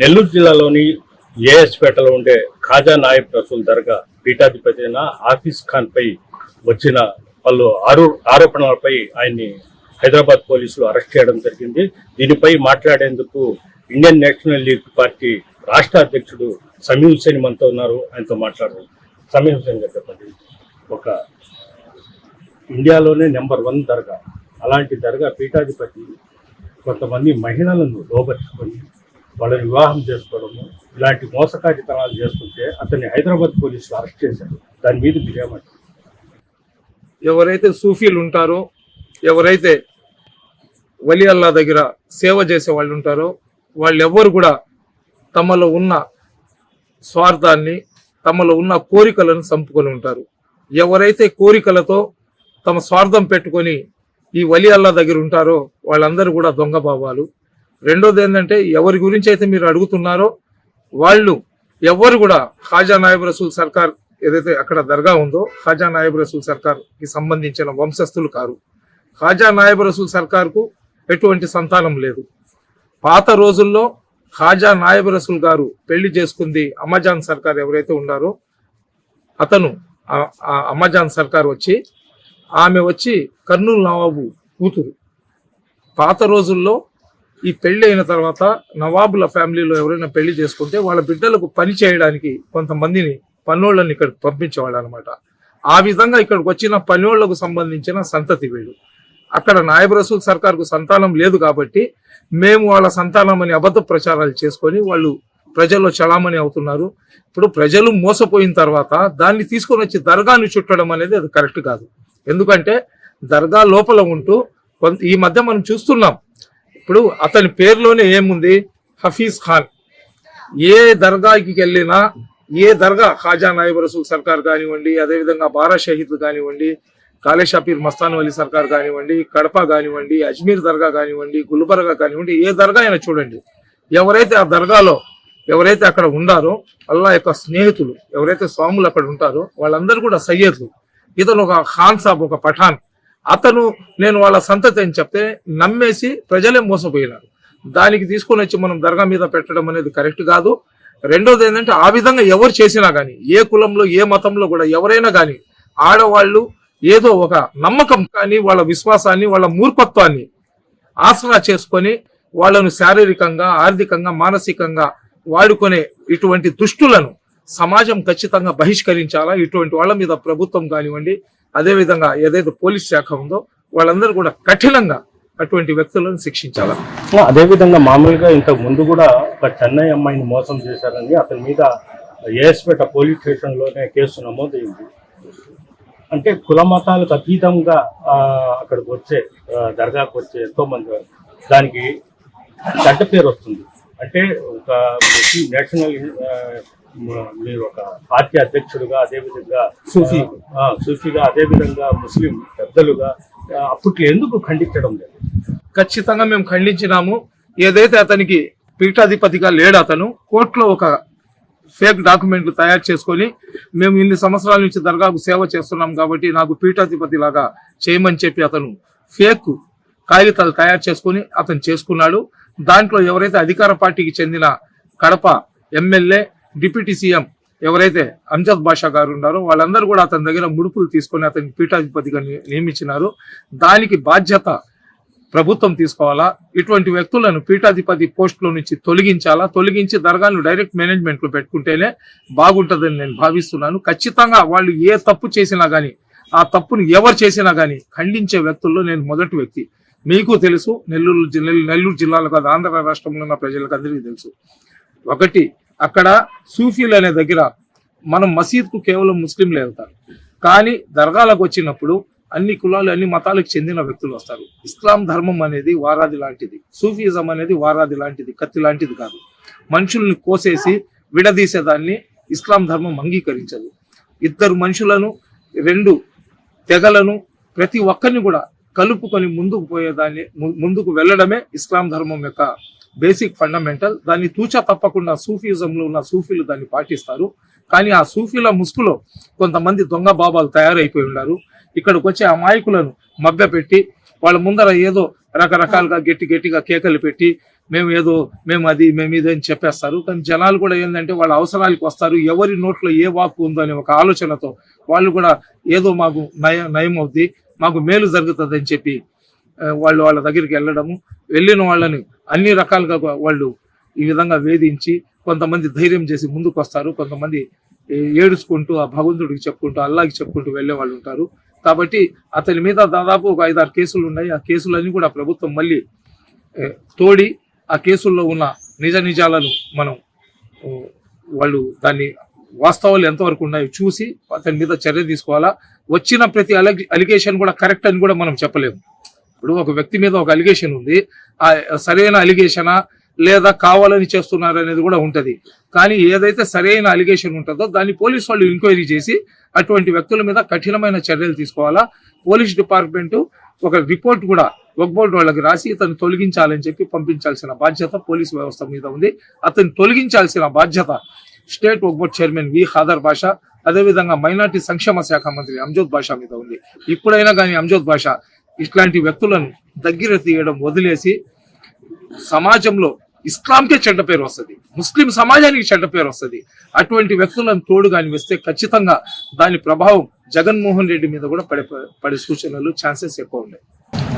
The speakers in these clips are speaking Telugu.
నెల్లూరు జిల్లాలోని ఏఎస్పేటలో ఉండే ఖాజా నాయబ్ రసూల్ దర్గా పీఠాధిపతి అయిన ఆఫీస్ ఖాన్ పై వచ్చిన పలు ఆరో ఆరోపణలపై ఆయన్ని హైదరాబాద్ పోలీసులు అరెస్ట్ చేయడం జరిగింది. దీనిపై మాట్లాడేందుకు ఇండియన్ నేషనల్ లీగ్ పార్టీ రాష్ట్ర అధ్యక్షుడు సమీర్ హుసేన్ మనతో ఉన్నారు. ఆయనతో మాట్లాడారు సమీర్ హుసేన్ గారు చెప్పండి. ఒక ఇండియాలోనే నెంబర్ వన్ దర్గా. అలాంటి దర్గా పీఠాధిపతి కొంతమంది మహిళలను లోబర్చుకొని వాళ్ళని వివాహం చేసుకోవడము ఇలాంటి మోసకారితనాలు చేస్తుంటే అతన్ని హైదరాబాద్ పోలీసులు అరెస్ట్ చేశారు. దాని మీద మీరేమంటారు ఎవరైతే సూఫీలు ఉంటారో ఎవరైతే వలి అల్లా దగ్గర సేవ చేసే వాళ్ళు ఉంటారో వాళ్ళెవ్వరు కూడా తమలో ఉన్న స్వార్థాన్ని తమలో ఉన్న కోరికలను చంపుకొని ఉంటారు. ఎవరైతే కోరికలతో తమ స్వార్థం పెట్టుకొని ఈ వలి అల్లా దగ్గర ఉంటారో వాళ్ళందరూ కూడా దొంగ బాబాలు. రెండోది ఏంటంటే ఎవరి గురించి అయితే మీరు అడుగుతున్నారో వాళ్ళు ఎవ్వరు కూడా ఖాజా నాయబ్ రసూల్ సర్కార్ ఏదైతే అక్కడ దర్గా ఉందో ఖాజా నాయబ్ రసూల్ సర్కార్కి సంబంధించిన వంశస్థులు కారు. ఖాజా నాయబ్ రసూల్ సర్కార్కు ఎటువంటి సంతానం లేదు. పాత రోజుల్లో ఖాజా నాయబ్ రసూల్ గారు పెళ్ళి చేసుకుంది అమ్మజాన్ సర్కార్ ఎవరైతే ఉన్నారో అతను ఆ అమ్మజాన్ సర్కార్ వచ్చి ఆమె వచ్చి కర్నూలు నవాబు కూతురు. పాత రోజుల్లో ఈ పెళ్ళి అయిన తర్వాత నవాబుల ఫ్యామిలీలో ఎవరైనా పెళ్ళి చేసుకుంటే వాళ్ళ బిడ్డలకు పని చేయడానికి కొంతమందిని పనోళ్ళని ఇక్కడ పంపించేవాళ్ళు అనమాట ఆ విధంగా ఇక్కడికి వచ్చిన పనోళ్ళకు సంబంధించిన సంతతి వీళ్ళు అక్కడ నాయబ్ రసూల్ సర్కార్కు సంతానం లేదు కాబట్టి మేము వాళ్ళ సంతానం అని అబద్ధ ప్రచారాలు చేసుకొని వాళ్ళు ప్రజల్లో చలామణి అవుతున్నారు. ఇప్పుడు ప్రజలు మోసపోయిన తర్వాత దాన్ని తీసుకొని వచ్చి దర్గాను చుట్టడం అనేది అది కరెక్ట్ కాదు. ఎందుకంటే దర్గా లోపల ఉంటూ కొంత ఈ మధ్య మనం చూస్తున్నాం. ఇప్పుడు అతని పేరులోనే ఏముంది? హఫీజ్ ఖాన్. ఏ దర్గాకి వెళ్ళినా ఏ దర్గా ఖాజా నాయబ్ రసూల్ సర్కార్ కానివ్వండి అదేవిధంగా బారా షహీద్ కానివ్వండి కాలే షాపీర్ మస్తాన్ అలీ సర్కార్ కానివ్వండి కడప కానివ్వండి అజ్మీర్ దర్గా కానివ్వండి గుల్బర్గా కానివ్వండి ఏ దర్గా అయినా చూడండి. ఎవరైతే ఆ దర్గాలో ఎవరైతే అక్కడ ఉండారో అల్లా యొక్క స్నేహితులు ఎవరైతే స్వాములు అక్కడ ఉంటారో వాళ్ళందరూ కూడా సయ్యద్లు. ఇతను ఒక ఖాన్ సాబ్ ఒక పఠాన్. అతను నేను వాళ్ళ సంతతి అని చెప్తే నమ్మేసి ప్రజలే మోసపోయినారు. దానికి తీసుకొని వచ్చి మనం దర్గా మీద పెట్టడం అనేది కరెక్ట్ కాదు. రెండోది ఏంటంటే ఆ విధంగా ఎవరు చేసినా కానీ ఏ కులంలో ఏ మతంలో కూడా ఎవరైనా కానీ ఆడవాళ్ళు ఏదో ఒక నమ్మకం కానీ వాళ్ళ విశ్వాసాన్ని వాళ్ళ మూర్ఖత్వాన్ని ఆసరా చేసుకొని వాళ్ళను శారీరకంగా ఆర్థికంగా మానసికంగా వాడుకునే ఇటువంటి దుష్టులను సమాజం ఖచ్చితంగా బహిష్కరించాలా? ఇటువంటి వాళ్ళ మీద ప్రభుత్వం కానివ్వండి అదేవిధంగా ఏదైతే పోలీస్ శాఖ ఉందో వాళ్ళందరూ కూడా కఠినంగా అటువంటి వ్యక్తులను శిక్షించాలి? అదేవిధంగా మామూలుగా ఇంతకు ముందు కూడా ఒక చెన్నై అమ్మాయిని మోసం చేశారని అతని మీద ఏఎస్పేట పోలీస్ స్టేషన్లోనే కేసు నమోదైంది. అంటే కుల మతాలకు అతీతంగా అక్కడికి వచ్చే దర్గాకు వచ్చే ఎంతో మంది దానికి చెడ్డ పేరు వస్తుంది. అంటే ఒక నేషనల్ మీరు ఒక పార్టీ అధ్యక్షుడుగా అదేవిధంగా సూఫీ. సూఫీగా అదేవిధంగా ముస్లిం పెద్దలుగా అప్పట్లో ఎందుకు ఖండించడం లేదు? ఖచ్చితంగా మేము ఖండించినాము. ఏదైతే అతనికి పీఠాధిపతిగా లేడు అతను కోర్టులో ఒక ఫేక్ డాక్యుమెంట్లు తయారు చేసుకొని మేము ఇన్ని సంవత్సరాల నుంచి దర్గాకు సేవ చేస్తున్నాం కాబట్టి నాకు పీఠాధిపతి లాగా చేయమని చెప్పి అతను ఫేక్ కాగితాలు తయారు చేసుకొని అతను చేసుకున్నాడు. దాంట్లో ఎవరైతే అధికార పార్టీకి చెందిన కడప ఎమ్మెల్యే డిప్యూటీ సీఎం ఎవరైతే అంజద్ బాషా గారు ఉన్నారో వాళ్ళందరూ కూడా అతని దగ్గర ముడుపులు తీసుకొని అతని పీఠాధిపతిగా నియమించినారు. దానికి బాధ్యత ప్రభుత్వం తీసుకోవాలా? ఇటువంటి వ్యక్తులను పీఠాధిపతి పోస్టులో నుంచి తొలగించాలా? తొలగించి దర్గాను డైరెక్ట్ మేనేజ్మెంట్లో పెట్టుకుంటేనే బాగుంటుందని నేను భావిస్తున్నాను. ఖచ్చితంగా వాళ్ళు ఏ తప్పు చేసినా కానీ ఆ తప్పును ఎవరు చేసినా కానీ ఖండించే వ్యక్తుల్లో నేను మొదటి వ్యక్తి. మీకు తెలుసు నెల్లూరు జిల్లా నెల్లూరు జిల్లాలో కాదు ఆంధ్ర రాష్ట్రంలో ఉన్న ప్రజలకు అందరికీ తెలుసు. ఒకటి అక్కడ సూఫీలు అనే దగ్గర మనం మసీద్కు కేవలం ముస్లింలే వెళ్తారు కానీ దర్గాలకు వచ్చినప్పుడు అన్ని కులాలు అన్ని మతాలకు చెందిన వ్యక్తులు వస్తారు. ఇస్లాం ధర్మం అనేది వారాది లాంటిది. సూఫీజం అనేది వారాది లాంటిది కత్తి లాంటిది కాదు. మనుషుల్ని కోసేసి విడదీసేదాన్ని ఇస్లాం ధర్మం అంగీకరించదు. ఇద్దరు మనుషులను రెండు తెగలను ప్రతి ఒక్కరిని కూడా కలుపుకొని ముందుకు పోయేదాన్ని ముందుకు వెళ్ళడమే ఇస్లాం ధర్మం యొక్క బేసిక్ ఫండమెంటల్. దాన్ని తూచా తప్పకుండా సూఫిజంలో ఉన్న సూఫీలు దాన్ని పాటిస్తారు. కానీ ఆ సూఫీల ముసుగులో కొంతమంది దొంగ బాబాలు తయారైపోయి ఉన్నారు. ఇక్కడికి వచ్చే అమాయకులను మభ్యపెట్టి వాళ్ళ ముందర ఏదో రకరకాలుగా గట్టి గట్టిగా కేకలు పెట్టి మేము ఏదో మేము అది మేము ఇది అని చెప్పేస్తారు. కానీ జనాలు కూడా ఏంటంటే వాళ్ళ అవసరాలకు వస్తారు. ఎవరి నోట్లో ఏ వాక్కు ఉందో అనే ఒక ఆలోచనతో వాళ్ళు కూడా ఏదో మాకు నయం నయం అవుద్ది మాకు మేలు జరుగుతుంది అని చెప్పి వాళ్ళు వాళ్ళ దగ్గరికి వెళ్ళడము వెళ్ళిన వాళ్ళని అన్ని రకాలుగా వాళ్ళు ఈ విధంగా వేధించి కొంతమంది ధైర్యం చేసి ముందుకు వస్తారు కొంతమంది ఏడుచుకుంటూ ఆ భగవంతుడికి చెప్పుకుంటూ అల్లాకి చెప్పుకుంటూ వెళ్ళే వాళ్ళు ఉంటారు. కాబట్టి అతని మీద దాదాపు ఒక ఐదారు కేసులు ఉన్నాయి. ఆ కేసులన్నీ కూడా ప్రభుత్వం మళ్ళీ తోడి ఆ కేసుల్లో ఉన్న నిజ నిజాలను మనం వాళ్ళు దాన్ని వాస్తవాలు ఎంతవరకు ఉన్నాయో చూసి అతని మీద చర్య తీసుకోవాలా? వచ్చిన ప్రతి అలిగేషన్ కూడా కరెక్ట్ అని కూడా మనం చెప్పలేము. ఇప్పుడు ఒక వ్యక్తి మీద ఒక అలిగేషన్ ఉంది. ఆ సరైన అలిగేషనా లేదా కావాలని చేస్తున్నారు అనేది కూడా ఉంటది. కానీ ఏదైతే సరైన అలిగేషన్ ఉంటుందో దాన్ని పోలీస్ వాళ్ళు ఎంక్వైరీ చేసి అటువంటి వ్యక్తుల మీద కఠినమైన చర్యలు తీసుకోవాలా? పోలీస్ డిపార్ట్మెంట్ ఒక రిపోర్ట్ కూడా వక్బోర్డ్ వాళ్ళకి రాసి ఇతను తొలగించాలని చెప్పి పంపించాల్సిన బాధ్యత పోలీస్ వ్యవస్థ మీద ఉంది. అతను తొలగించాల్సిన బాధ్యత state Waqf board chairman V Khader Basha అదేవిధంగా మైనార్టీ సంక్షేమ శాఖ మంత్రి అంజోద్ బాషా మీద ఉంది. ఇప్పుడైనా కానీ అంజోద్ బాషా ఇట్లాంటి వ్యక్తులను దగ్గర తీయడం వదిలేసి సమాజంలో ఇస్లాంకే చెడ్డ పేరు వస్తుంది. ముస్లిం సమాజానికి చెడ్డ పేరు వస్తుంది. అటువంటి వ్యక్తులను తోడు కానీ వస్తే ఖచ్చితంగా దాని ప్రభావం జగన్మోహన్ రెడ్డి మీద కూడా పడే పడే సూచనలు ఛాన్సెస్ ఎక్కువ ఉన్నాయి.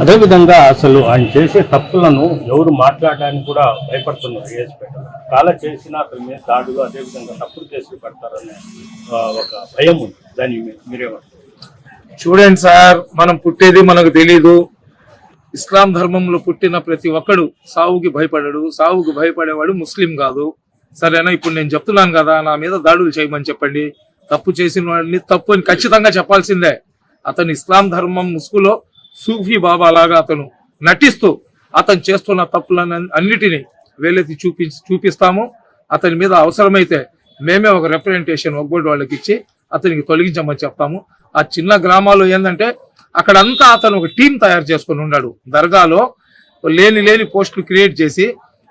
అదేవిధంగా అసలు ఆయన చేసే తప్పులను ఎవరు మాట్లాడడానికి కూడా భయపడుతున్నారు ఏఎస్పేట చాలా చేసినా అతని మీద దాడులు అదేవిధంగా తప్పులు కేసులు పెడతారనే ఒక భయం ఉంది. దాని మీరేమంటారు? చూడండి సార్ మనం పుట్టేది మనకు తెలీదు. ఇస్లాం ధర్మంలో పుట్టిన ప్రతి ఒక్కడు సావుకి భయపడడు. సావుకి భయపడేవాడు ముస్లిం కాదు. సరేనా? ఇప్పుడు నేను చెప్తున్నాను కదా నా మీద దాడులు చేయమని చెప్పండి. తప్పు చేసిన వాడిని తప్పు అని ఖచ్చితంగా చెప్పాల్సిందే. అతను ఇస్లాం ధర్మం ముసుగులో సూఫీ బాబా లాగా అతను నటిస్తూ అతను చేస్తున్న తప్పులను అన్నిటినీ వేలెత్తి చూపి చూపిస్తాము. అతని మీద అవసరమైతే మేమే ఒక రిప్రజెంటేషన్ ఒగ్గొడ్డు వాళ్ళకి ఇచ్చి అతనికి తొలగించమని చెప్తాము. ఆ చిన్న గ్రామాల్లో ఏంటంటే అక్కడంతా అతను ఒక టీం తయారు చేసుకొని ఉన్నాడు. దర్గాలో లేని లేని పోస్టులు క్రియేట్ చేసి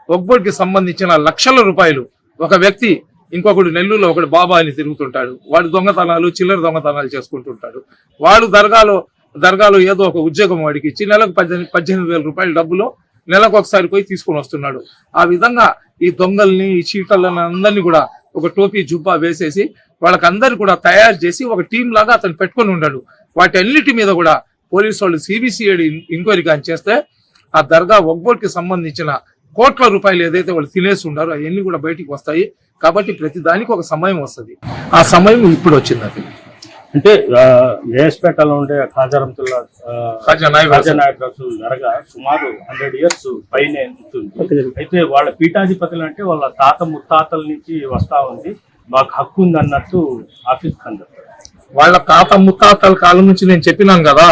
ఒగ్గొడ్కి సంబంధించిన లక్షల రూపాయలు. ఒక వ్యక్తి ఇంకొకడు నెల్లూరులో ఒకడు బాబా అని తిరుగుతుంటాడు. వాడు దొంగతనాలు చిల్లర దొంగతనాలు చేసుకుంటుంటాడు. వాడు దర్గాలో దర్గాలో ఏదో ఒక ఉద్యోగం వాడికి ఇచ్చి నెలకు పద్దెనిమిది పద్దెనిమిది వేల రూపాయల డబ్బులు నెలకు ఒకసారి పోయి తీసుకొని వస్తున్నాడు. ఆ విధంగా ఈ దొంగల్ని ఈ చీటలని అందరినీ కూడా ఒక టోపీ జుబ్బా వేసేసి వాళ్ళకందరు కూడా తయారు చేసి ఒక టీం లాగా అతను పెట్టుకొని ఉన్నాడు వాటి అన్నిటి మీద కూడా పోలీసు వాళ్ళు సిబిసిఐడి ఎంక్వైరీ కానీ చేస్తే ఆ దర్గా ఒగ్గోట్కి సంబంధించిన కోట్ల రూపాయలు ఏదైతే వాళ్ళు తినేసి ఉండారో అవన్నీ కూడా బయటికి వస్తాయి. కాబట్టి ప్రతి దానికి ఒక సమయం వస్తుంది. ఆ సమయం ఇప్పుడు వచ్చింది అది అంటే ఆ, ఏఎస్పేటలో ఉండే ఖాజారంతుల్లా దర్గా సుమారు హండ్రెడ్ ఇయర్స్ పైనే ఉంటుంది. అయితే వాళ్ళ పీఠాధిపతులు అంటే వాళ్ళ తాత ముత్తాతల నుంచి వస్తా ఉంది. మాకు హక్కు ఉంది అన్నట్టు ఆఫీస్ వాళ్ళ తాత ముత్తాతల కాలం నుంచి నేను చెప్పినాను కదా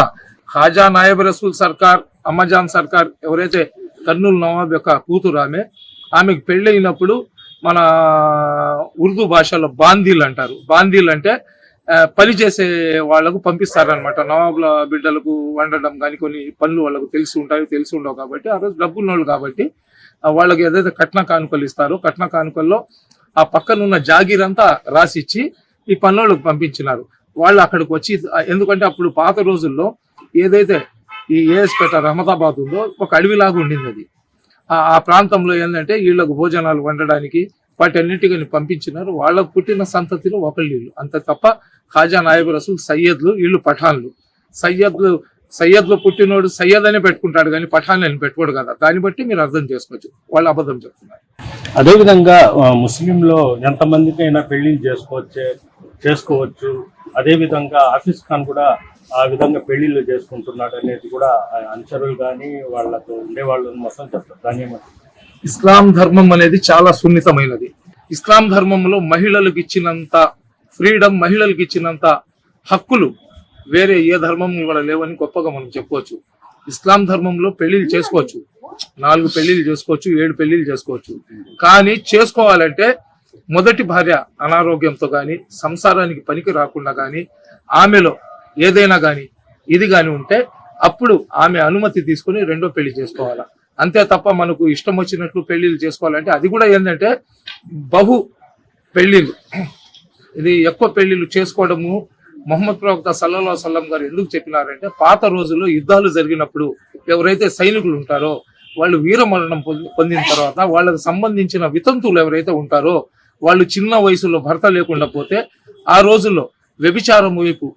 ఖాజా నాయబ్ రసూల్ సర్కార్ అమ్మజాన్ సర్కార్ ఎవరైతే కర్నూలు నవాబ్ యొక్క కూతురు ఆమె ఆమెకు పెళ్ళైనప్పుడు మన ఉర్దూ భాషలో బాందీలు అంటారు. బాందీలు అంటే పని చేసే వాళ్ళకు పంపిస్తారనమాట నవాబుల బిడ్డలకు వండడం కానీ కొన్ని పనులు వాళ్ళకు తెలిసి ఉంటాయి తెలిసి ఉండవు కాబట్టి ఆ రోజు డబ్బున్నోళ్ళు వాళ్ళు కాబట్టి వాళ్ళకి ఏదైతే కట్న కానుకలు ఇస్తారో కట్న కానుకల్లో ఆ పక్కన ఉన్న జాగీర్ అంతా రాసిచ్చి ఈ పనులకు పంపించినారు. వాళ్ళు అక్కడికి వచ్చి ఎందుకంటే అప్పుడు పాత రోజుల్లో ఏదైతే ఈ ఏఎస్పేట రహమతాబాద్ ఉందో ఒక అడవిలాగా ఉండింది అది. ఆ- ప్రాంతంలో ఏంటంటే వీళ్ళకు భోజనాలు వండడానికి వాటన్నిటిని పంపించినారు. వాళ్ళకు పుట్టిన సంతతిలో ఒకళ్ళు వీళ్ళు. అంత తప్ప ఖాజా నాయబ్ రసూల్ సయ్యద్లు వీళ్ళు పఠాన్లు. సయ్యద్లు సయ్యద్లో పుట్టినోడు సయ్యద్ అనే పెట్టుకుంటాడు కానీ పఠాన్ అని పెట్టుకోడు కదా. దాన్ని బట్టి మీరు అర్థం చేసుకోవచ్చు. వాళ్ళు అబద్ధం చెప్తున్నారు. అదేవిధంగా ముస్లింలో ఎంతమందికైనా పెళ్ళిళ్ళు చేసుకోవచ్చు చేసుకోవచ్చు. అదేవిధంగా ఆఫీస్ ఖాన్ కూడా ఆ విధంగా పెళ్ళిళ్ళు చేసుకుంటున్నాడు అనేది కూడా ఆ అనుచరులు కానీ వాళ్ళతో ఉండేవాళ్ళు మొత్తం చెప్తారు. దాని ఏమంటారు ఇస్లాం ధర్మం అనేది చాలా సున్నితమైనది. ఇస్లాం ధర్మంలో మహిళలకు ఇచ్చినంత ఫ్రీడమ్ మహిళలకు ఇచ్చినంత హక్కులు వేరే ఏ ధర్మం కూడా లేవని గొప్పగా మనం చెప్పుకోవచ్చు ఇస్లాం ధర్మంలో పెళ్ళిళ్ళు చేసుకోవచ్చు. నాలుగు పెళ్ళిళ్ళు చేసుకోవచ్చు ఏడు పెళ్ళిళ్ళు చేసుకోవచ్చు. కానీ చేసుకోవాలంటే మొదటి భార్య అనారోగ్యంతో కానీ సంసారానికి పనికి రాకుండా కానీ ఆమెలో ఏదైనా కానీ ఇది కానీ ఉంటే అప్పుడు ఆమె అనుమతి తీసుకుని రెండో పెళ్ళి చేసుకోవాలా. అంతే తప్ప మనకు ఇష్టం వచ్చినట్లు పెళ్ళిళ్ళు చేసుకోవాలంటే అది కూడా ఏంటంటే బహు పెళ్ళిళ్ళు ఇది ఎక్కువ పెళ్ళిళ్ళు చేసుకోవడము మొహమ్మద్ ప్రవక్త సల్లల్లా సల్లం గారు ఎందుకు చెప్పినారంటే పాత రోజుల్లో యుద్ధాలు జరిగినప్పుడు ఎవరైతే సైనికులు ఉంటారో వాళ్ళు వీరమరణం పొంది- పొందిన తర్వాత వాళ్ళకి సంబంధించిన వితంతువులు ఎవరైతే ఉంటారో వాళ్ళు చిన్న వయసులో భర్త లేకుండా పోతే ఆ రోజుల్లో వ్యభిచారం వైపు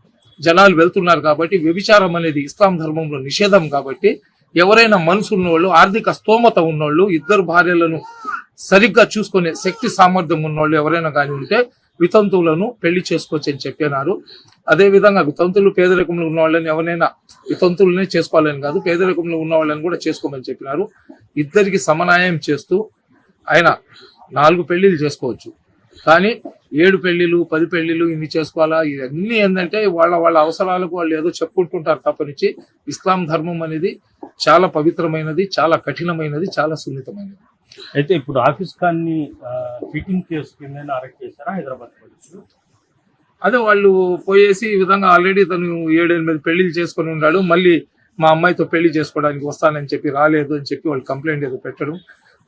జనాలు వెళ్తున్నారు కాబట్టి వ్యభిచారం అనేది ఇస్లాం ధర్మంలో నిషేధం కాబట్టి ఎవరైనా మనసు ఉన్నోళ్ళు ఆర్థిక స్తోమత ఉన్నోళ్ళు ఇద్దరు భార్యలను సరిగ్గా చూసుకునే శక్తి సామర్థ్యం ఉన్నోళ్ళు ఎవరైనా కానీ ఉంటే వితంతువులను పెళ్ళి చేసుకోవచ్చు అని చెప్పినారు. అదే విధంగా వితంతులు పేదరికంలో ఉన్న వాళ్ళని ఎవరైనా వితంతువులనే చేసుకోవాలని కాదు పేదరికంలో ఉన్న వాళ్ళని కూడా చేసుకోమని చెప్పినారు. ఇద్దరికి సమన్వయం చేస్తూ ఆయన నాలుగు పెళ్ళిళ్ళు చేసుకోవచ్చు. కానీ ఏడు పెళ్ళిలు పది పెళ్ళిలు ఇన్ని చేసుకోవాలా? ఇవన్నీ ఏంటంటే వాళ్ళ వాళ్ళ అవసరాలకు వాళ్ళు ఏదో చెప్పుకుంటుంటారు తప్పనిచ్చి. ఇస్లాం ధర్మం అనేది చాలా పవిత్రమైనది చాలా కఠినమైనది చాలా సున్నితమైనది. అయితే ఇప్పుడు ఆఫీస్ కాన్ని ఫిట్టింగ్ కేసు కింద అరెస్ట్ చేశారా హైదరాబాద్ పోలీసులు? అదే వాళ్ళు పోయేసి ఈ విధంగా ఆల్రెడీ తను ఏడెనిమిది పెళ్ళిళ్ళు చేసుకొని ఉన్నాడు మళ్ళీ మా అమ్మాయితో పెళ్ళి చేసుకోవడానికి వస్తానని చెప్పి రాలేదు అని చెప్పి వాళ్ళు కంప్లైంట్ ఏదో పెట్టడం.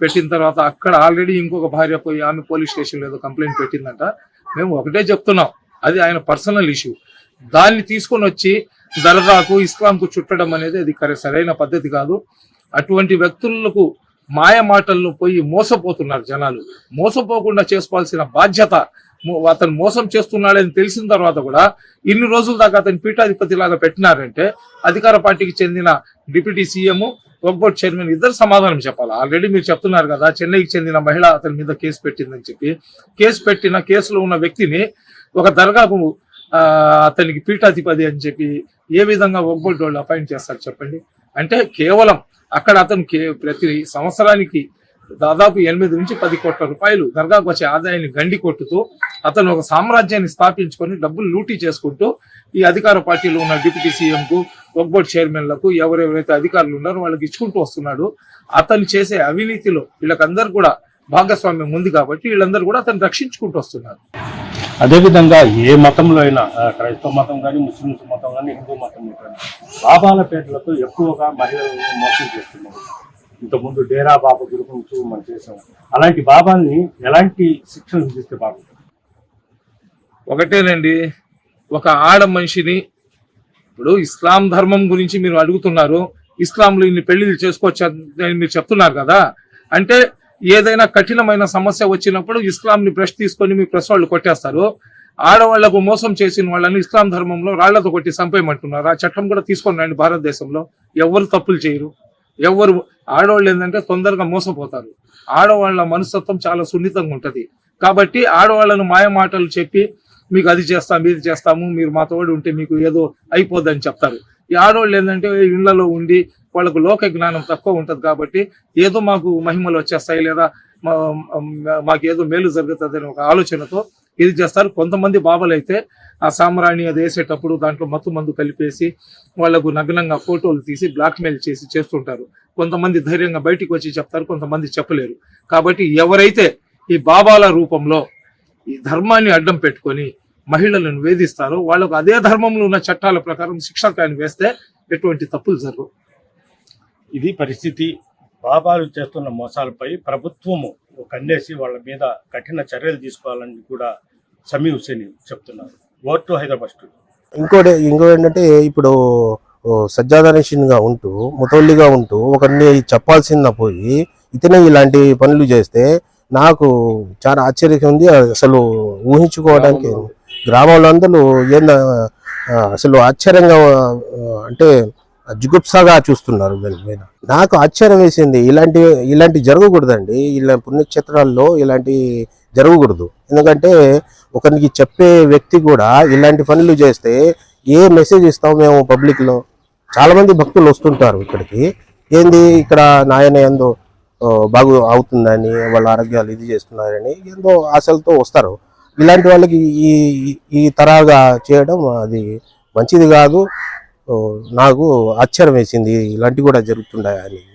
పెట్టిన తర్వాత అక్కడ ఆల్రెడీ ఇంకొక భార్య పోయి ఆమె పోలీస్ స్టేషన్లో ఏదో కంప్లైంట్ పెట్టిందంట. మేము ఒకటే చెప్తున్నాం అది ఆయన పర్సనల్ ఇష్యూ. దాన్ని తీసుకొని వచ్చి దర్గాకు ఇస్లాంకు చుట్టడం అనేది అది సరైన పద్ధతి కాదు. అటువంటి వ్యక్తులకు మాయ మాటల్లో పోయి మోసపోతున్నారు జనాలు. మోసపోకుండా చేసుకోవాల్సిన బాధ్యత అతను మోసం చేస్తున్నాడని తెలిసిన తర్వాత కూడా ఇన్ని రోజుల దాకా అతని పీఠాధిపతి లాగా పెట్టినారంటే అధికార పార్టీకి చెందిన డిప్యూటీ సీఎం వక్బోర్డ్ చైర్మన్ ఇద్దరు సమాధానం చెప్పాలి? ఆల్రెడీ మీరు చెప్తున్నారు కదా చెన్నైకి చెందిన మహిళ అతని మీద కేసు పెట్టిందని చెప్పి. కేసు పెట్టిన కేసులో ఉన్న వ్యక్తిని ఒక దర్గాకు అతనికి పీఠాధిపతి అని చెప్పి ఏ విధంగా వక్బోర్డ్ వాళ్ళు అపాయింట్ చేస్తారు చెప్పండి? అంటే కేవలం అక్కడ అతను ప్రతి సంవత్సరానికి దాదాపు ఎనిమిది నుంచి పది కోట్ల రూపాయలు దర్గాకు వచ్చే ఆదాయాన్ని గండి కొట్టుతూ అతను ఒక సామ్రాజ్యాన్ని స్థాపించుకొని డబ్బులు లూటీ చేసుకుంటూ ఈ అధికార పార్టీలో ఉన్న డిప్యూటీ సీఎంకు వక్బోర్డ్ చైర్మన్లకు ఎవరెవరైతే అధికారులు ఉన్నారో వాళ్ళకి ఇచ్చుకుంటూ వస్తున్నాడు. అతను చేసే అవినీతిలో వీళ్ళకందరూ కూడా భాగస్వామ్యం ఉంది కాబట్టి వీళ్ళందరూ కూడా అతను రక్షించుకుంటూ వస్తున్నారు. అదేవిధంగా ఏ మతంలో అయినా క్రైస్తవ మతం కానీ ముస్లిమ్స్ మతం కానీ హిందూ మతం కానీ బాబాల పేర్లతో ఎక్కువగా మహిళలను మోసం చేస్తున్నారు. ఇంతకుముందు డేరా బాబా గురించి మనం చేసాం అలాంటి బాబాల్ని ఎలాంటి శిక్షణ విధిస్తే బాగుంటుంది? ఒకటేనండి ఒక ఆడ మనిషిని ఇప్పుడు ఇస్లాం ధర్మం గురించి మీరు అడుగుతున్నారు ఇస్లాంలో ఇన్ని పెళ్ళిళ్ళు చేసుకోవచ్చు అని మీరు చెప్తున్నారు కదా. అంటే ఏదైనా కఠినమైన సమస్య వచ్చినప్పుడు ఇస్లాంని బ్రష్ తీసుకొని మీ ప్రెస్ వాళ్ళు కొట్టేస్తారు. ఆడవాళ్ళకు మోసం చేసిన వాళ్ళని ఇస్లాం ధర్మంలో రాళ్ళతో కొట్టి చంపేయమంటున్నారు. ఆ చట్టం కూడా తీసుకొని రండి భారతదేశంలో. ఎవరు తప్పులు చేయరు. ఎవరు ఆడవాళ్ళు ఏంటంటే తొందరగా మోసపోతారు. ఆడవాళ్ళ మనస్తత్వం చాలా సున్నితంగా ఉంటుంది. కాబట్టి ఆడవాళ్ళను మాయ మాటలు చెప్పి మీకు అది చేస్తాం ఇది చేస్తాము మీరు మాతోడు ఉంటే మీకు ఏదో అయిపోద్దని చెప్తారు. ఈ ఆడవాళ్ళు ఏంటంటే ఇళ్ళలో ఉండి వాళ్ళకు లోక జ్ఞానం తక్కువ ఉంటుంది కాబట్టి ఏదో మాకు మహిమలు వచ్చేస్తాయి లేదా మాకేదో మాకు ఏదో మేలు జరుగుతుంది అనే ఒక ఆలోచనతో ఇది చేస్తారు. కొంతమంది బాబాలు అయితే ఆ సామ్రాణి అది వేసేటప్పుడు దాంట్లో మత్తు మందు కలిపేసి వాళ్ళకు నగ్నంగా ఫోటోలు తీసి బ్లాక్మెయిల్ చేసి చేస్తుంటారు. కొంతమంది ధైర్యంగా బయటికి వచ్చి చెప్తారు కొంతమంది చెప్పలేరు. కాబట్టి ఎవరైతే ఈ బాబాల రూపంలో ఈ ధర్మాన్ని అడ్డం పెట్టుకొని మహిళలను వేధిస్తారో వాళ్ళకు అదే ధర్మంలో ఉన్న చట్టాల ప్రకారం శిక్ష కానీ వేస్తే ఎటువంటి తప్పులు జరగవు. ఇది పరిస్థితి. బాబాలు చేస్తున్న మోసాలపై ప్రభుత్వము కన్నేసి వాళ్ళ మీద కఠిన చర్యలు తీసుకోవాలని కూడా సమీ హుసేని చెప్తున్నారు. ఓర్ టు హైదరాబాద్ ఇంకోటి ఇంకోటి ఏంటంటే ఇప్పుడు సజ్జాదనషిన్గా ఉంటూ ముతౌల్లిగా ఉంటూ ఒకరిని చెప్పాల్సింద పోయి ఇతనే ఇలాంటి పనులు చేస్తే నాకు చాలా ఆశ్చర్యంగా ఉంది. అసలు ఊహించుకోవడానికి గ్రామంలో అందరూ ఏంద అసలు ఆశ్చర్యంగా అంటే జుగుప్సాగా చూస్తున్నారు దాని నాకు ఆశ్చర్యం వేసింది ఇలాంటి ఇలాంటి జరగకూడదండి. ఇలా పుణ్యక్షేత్రాల్లో ఇలాంటి జరగకూడదు. ఎందుకంటే ఒకరికి చెప్పే వ్యక్తి కూడా ఇలాంటి పనులు చేస్తే ఏ మెసేజ్ ఇస్తాం మేము పబ్లిక్లో? చాలామంది భక్తులు వస్తుంటారు ఇక్కడికి. ఏంది ఇక్కడ నాయన ఏందో బాగు అవుతుందని వాళ్ళ ఆరోగ్యాలు ఇది చేస్తున్నారని ఏందో ఆశలతో వస్తారు. ఇలాంటి వాళ్ళకి ఈ ఈ- తరహాగా తరాగా చేయడం అది మంచిది కాదు. నాకు ఆశ్చర్యం వేసింది. ఇలాంటివి కూడా జరుగుతున్నాయని